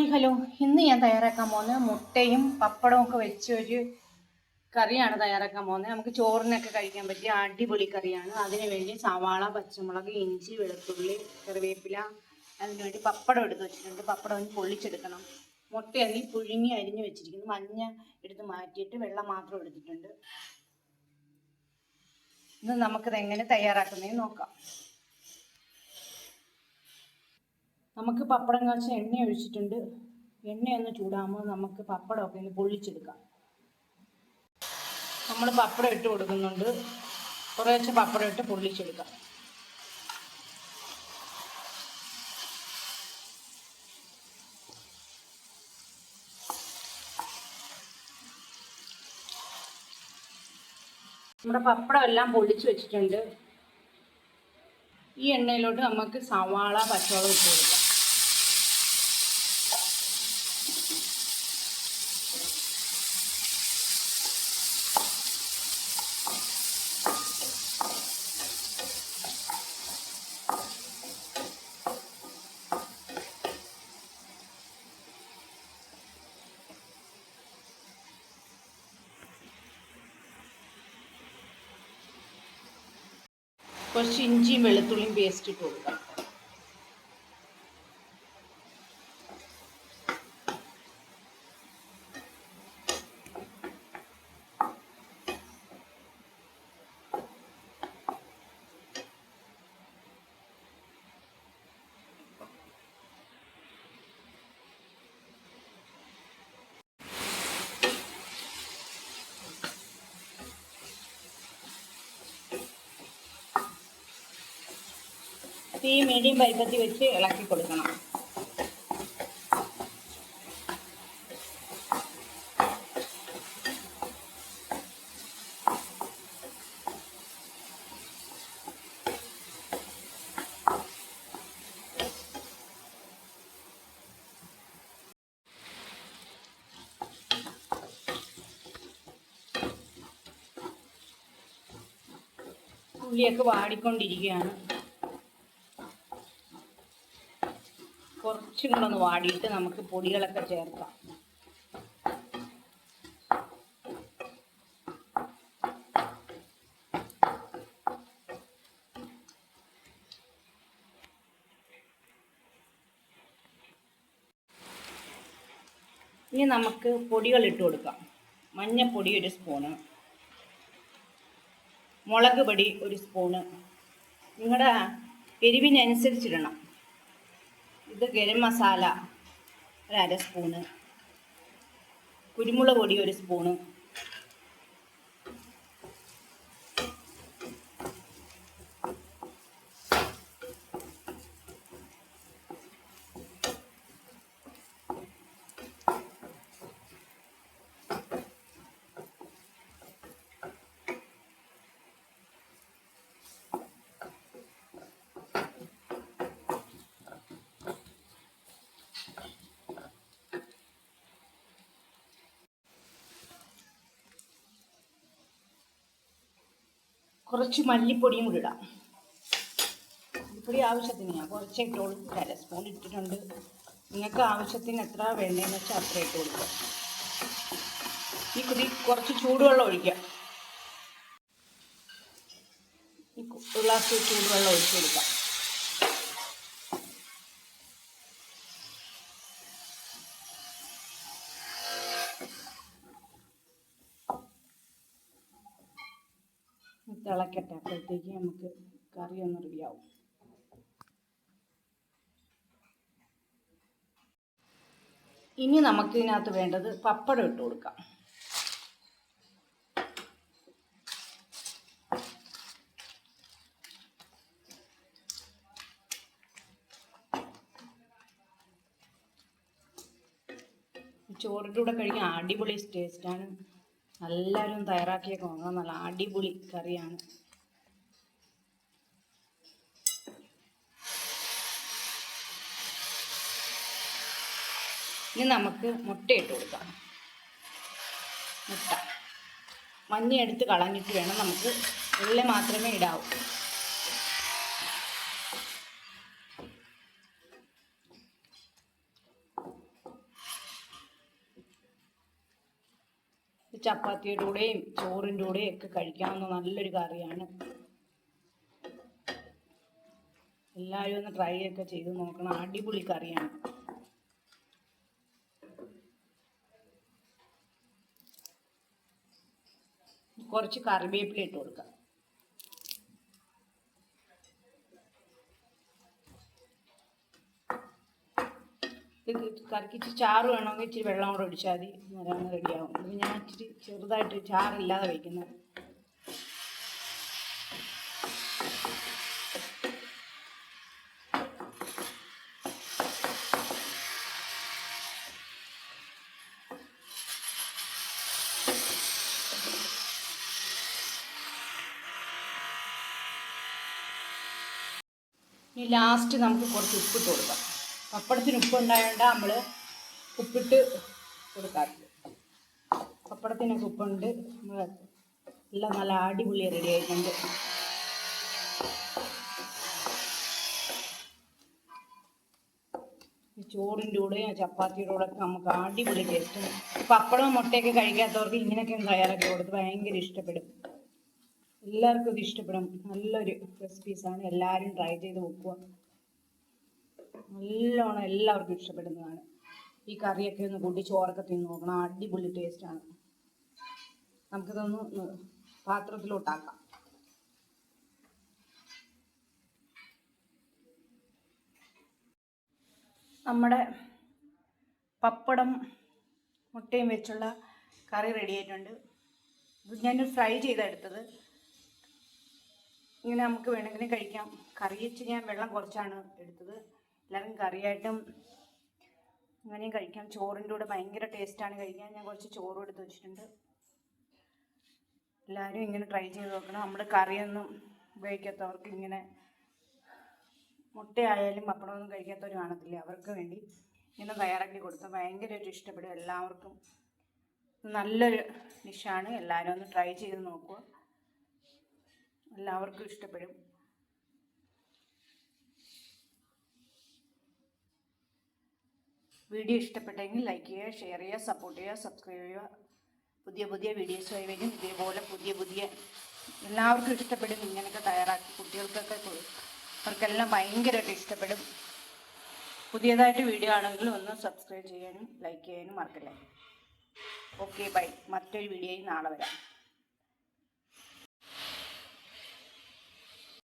Hi hello ഇന്ന് ഞാൻ തയ്യാറാക്കാൻ പോകുന്നത് മുട്ടയും പപ്പടവും ഒക്കെ വെച്ച് ഒരു കറിയാണ് തയ്യാറാക്കാൻ പോകുന്നത്. നമുക്ക് ചോറിനൊക്കെ കഴിക്കാൻ പറ്റിയ അടിപൊളി കറിയാണ്. അതിന് വേണ്ടി സവാള പച്ചമുളക് ഇഞ്ചി വെളുത്തുള്ളി കറിവേപ്പില അതിന് വേണ്ടി പപ്പടം എടുത്ത് വെച്ചിട്ടുണ്ട്. പപ്പടം ഒന്ന് പൊള്ളിച്ചെടുക്കണം. മുട്ടയാണെങ്കിൽ പുഴുങ്ങി അരിഞ്ഞു വെച്ചിരിക്കുന്നു. മഞ്ഞ എടുത്ത് മാറ്റിയിട്ട് വെള്ളം മാത്രം എടുത്തിട്ടുണ്ട്. ഇന്ന് നമുക്കിത് എങ്ങനെ തയ്യാറാക്കുന്നതെന്ന് നോക്കാം. നമുക്ക് പപ്പടം കാച്ച എണ്ണ ഒഴിച്ചിട്ടുണ്ട്. എണ്ണയൊന്ന് ചൂടാകുമ്പോൾ നമുക്ക് പപ്പടമൊക്കെ ഒന്ന് പൊള്ളിച്ചെടുക്കാം. നമ്മൾ പപ്പടം ഇട്ട് കൊടുക്കുന്നുണ്ട്. കുറേശ്ശെ പപ്പടം ഇട്ട് പൊള്ളിച്ചെടുക്കാം. നമ്മുടെ പപ്പടം എല്ലാം പൊള്ളിച്ച് വെച്ചിട്ടുണ്ട്. ഈ എണ്ണയിലോട്ട് നമുക്ക് സവാള പച്ചമുളക് ഇട്ട് കൊടുക്കാം. കുറച്ച് ഇഞ്ചിയും വെളുത്തുള്ളിയും പേസ്റ്റ് ഇട്ട് കൊടുക്കാം. തീ മീഡിയം പൈപ്പത്തി വെച്ച് ഇളക്കി കൊടുക്കണം. ഉള്ളിയൊക്കെ വാടിക്കൊണ്ടിരിക്കുകയാണ്. കുറച്ചും കൂടെ ഒന്ന് വാടിയിട്ട് നമുക്ക് പൊടികളൊക്കെ ചേർക്കാം. ഇനി നമുക്ക് പൊടികൾ ഇട്ട് കൊടുക്കാം. മഞ്ഞപ്പൊടി ഒരു സ്പൂണ്. മുളക് പൊടി ഒരു സ്പൂണ്. നിങ്ങളുടെ എരിവിനനുസരിച്ചിടണം. ഇത് ഗരം മസാല ഒരു അര സ്പൂണ്. കുരുമുളക് പൊടി ഒരു സ്പൂണ്. കുറച്ച് മല്ലിപ്പൊടിയും കൂടി ഇടാം. മല്ലിപ്പൊടി ആവശ്യത്തിന് ഞാൻ കുറച്ച് ഇട്ടോളൂ. അര സ്പൂൺ ഇട്ടിട്ടുണ്ട്. നിങ്ങൾക്ക് ആവശ്യത്തിന് എത്ര വേണ്ടതെന്ന് വെച്ചാൽ അത്ര ഇട്ട് ഈ കുടി കുറച്ച് ചൂടുവെള്ളം ഒഴിക്കുക ഈ ഗ്ലാസ് ചൂടുവെള്ളം ഒഴിച്ച് കൊടുക്കാം. തിളക്കട്ടെ. അപ്പോഴത്തേക്ക് നമുക്ക് കറി ഒന്ന് റെഡിയാവും ഇനി നമുക്ക് ഇതിനകത്ത് വേണ്ടത് പപ്പടം ഇട്ട് കൊടുക്കാം. ചോറിന്റെ കൂടെ കഴിക്കാൻ അടിപൊളി ടേസ്റ്റാണ് എല്ലാവരും തയ്യാറാക്കിയൊക്കെ വാങ്ങാം നല്ല അടിപൊളി കറിയാണ്. ഇനി നമുക്ക് മുട്ടയിട്ട് കൊടുക്കാം. മുട്ട. മഞ്ഞ എടുത്ത് കളഞ്ഞിട്ട് വേണം നമുക്ക് ഉള്ളി മാത്രമേ ഇടാവൂ. ചപ്പാത്തിയുടെ കൂടെയും ചോറിന്റെ കൂടെയും ഒക്കെ കഴിക്കാവുന്ന നല്ലൊരു കറിയാണ്. എല്ലാവരും ഒന്ന് ട്രൈ ഒക്കെ ചെയ്ത് നോക്കണം. അടിപൊളി കറിയാണ്. കുറച്ച് കറിവേപ്പില ഇട്ട് കൊടുക്കാം. ഇത് കറിക്ക് ഇച്ചിരി ചാറ് വേണമെങ്കിൽ ഇച്ചിരി വെള്ളം കൂടെ ഒഴിച്ചാൽ മതി. അന്നേരം റെഡിയാവും ഇത് ഞാൻ ഇച്ചിരി ചെറുതായിട്ട് ചാറില്ലാതെ വയ്ക്കുന്നത്. ഇനി ലാസ്റ്റ് നമുക്ക് കുറച്ച് ഉപ്പിട്ട് കൊടുക്കാം. പപ്പടത്തിന് ഉപ്പ് ഉണ്ടായതുകൊണ്ട് നമ്മൾ ഉപ്പിട്ട് കൊടുക്കാറില്ല പപ്പടത്തിനൊക്കെ ഉപ്പുണ്ട്. എല്ലാം നല്ല അടിപൊളി റെഡി ആയിട്ടുണ്ട്. ചോറിന്റെ കൂടെ ചപ്പാത്തിയുടെ കൂടെ ഒക്കെ നമുക്ക് അടിപൊളി ടേസ്റ്റ് പപ്പടവും മുട്ടയൊക്കെ കഴിക്കാത്തവർക്ക് ഇങ്ങനെയൊക്കെ തയ്യാറാക്കി കൊടുത്ത് ഭയങ്കര ഇഷ്ടപ്പെടും. എല്ലാവർക്കും ഇത് ഇഷ്ടപ്പെടും. നല്ലൊരു റെസിപ്പീസാണ് എല്ലാവരും ട്രൈ ചെയ്ത് നോക്കുക. നല്ലോണം എല്ലാവർക്കും ഇഷ്ടപ്പെടുന്നതാണ്. ഈ കറിയൊക്കെ ഒന്ന് കൂട്ടി ചോറൊക്കെ തിന്ന് നോക്കണം. അടിപൊളി ടേസ്റ്റാണ് നമുക്കിതൊന്ന് പാത്രത്തിലോട്ടാക്കാം. നമ്മുടെ പപ്പടം മുട്ടയും വെച്ചുള്ള കറി റെഡി ആയിട്ടുണ്ട്. ഇത് ഞാൻ ഫ്രൈ ചെയ്തെടുത്തത് ഇങ്ങനെ നമുക്ക് വേണമെങ്കിലും കഴിക്കാം. കറി വെച്ച് ഞാൻ വെള്ളം കുറച്ചാണ് എടുത്തത്. എല്ലാവരും കറിയായിട്ടും അങ്ങനെയും കഴിക്കാം. ചോറിന്റെ കൂടെ ഭയങ്കര ടേസ്റ്റാണ് കഴിക്കാൻ ഞാൻ കുറച്ച് ചോറും എടുത്ത് വെച്ചിട്ടുണ്ട്. എല്ലാവരും ഇങ്ങനെ ട്രൈ ചെയ്ത് നോക്കണം. നമ്മുടെ കറിയൊന്നും ഉപയോഗിക്കാത്തവർക്ക് ഇങ്ങനെ മുട്ടയായാലും പപ്പടമൊന്നും കഴിക്കാത്തവർ കാണത്തില്ല. അവർക്ക് വേണ്ടി ഇങ്ങനെ തയ്യാറാക്കി കൊടുത്ത് ഭയങ്കരമായിട്ട് ഇഷ്ടപ്പെടും എല്ലാവർക്കും. നല്ലൊരു ഡിഷാണ് എല്ലാവരും ഒന്ന് ട്രൈ ചെയ്ത് നോക്കുക. എല്ലാവർക്കും ഇഷ്ടപ്പെടും. വീഡിയോ ഇഷ്ടപ്പെട്ടെങ്കിൽ ലൈക്ക് ചെയ്യുക ഷെയർ ചെയ്യുക സപ്പോർട്ട് ചെയ്യുക സബ്സ്ക്രൈബ് ചെയ്യുക. പുതിയ പുതിയ വീഡിയോസുമായി വരും ഇതേപോലെ പുതിയ പുതിയ എല്ലാവർക്കും ഇഷ്ടപ്പെടും. ഇങ്ങനെയൊക്കെ തയ്യാറാക്കി കുട്ടികൾക്കൊക്കെ അവർക്കെല്ലാം ഭയങ്കരമായിട്ട് ഇഷ്ടപ്പെടും. പുതിയതായിട്ട് വീഡിയോ ആണെങ്കിൽ ഒന്ന് സബ്സ്ക്രൈബ് ചെയ്യാനും ലൈക്ക് ചെയ്യാനും മറക്കല്ലേ. Okay bye. മറ്റൊരു വീഡിയോയിൽ നാളെ വരാം.